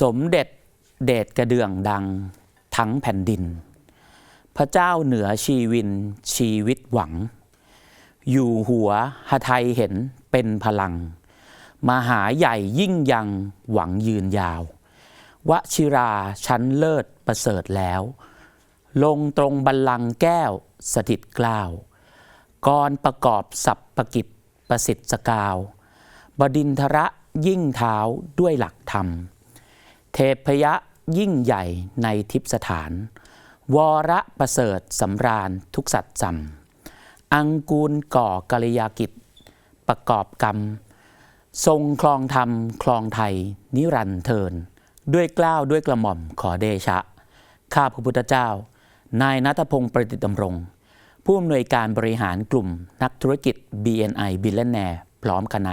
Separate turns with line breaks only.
สมเด็จเดชกระเดื่องดังทั้งแผ่นดิน พระเจ้าเหนือชีวินชีวิตหวัง อยู่หัวหไทยเห็นเป็นพลัง มหาใหญ่ยิ่งยังหวังยืนยาววชิราชั้นเลิศประเสริฐแล้ว ลงตรงบัลลังก์แก้วสถิตกล้าวกรประกอบสัพปะกิจประสิทธิ์สกาว บดินทระยิ่งเท้าด้วยหลักธรรม เทพยะยิ่งใหญ่ในทิพสถาน วรประเสริฐสำราญทุกสัตว์จำอังกูลก่อกัลยากิจ ประกอบกรรม ทรงคลองธรรมคลองไทย นิรันเทิน ด้วยกล้าวด้วยกระหม่อมขอเดชะ ข้าพระพุทธเจ้า นายนัทพงศ์ประดิษฐ์ดำรง ผู้อำนวยการบริหารกลุ่มนักธุรกิจ BNI b i l l i o n a i r e พร้อมคณะ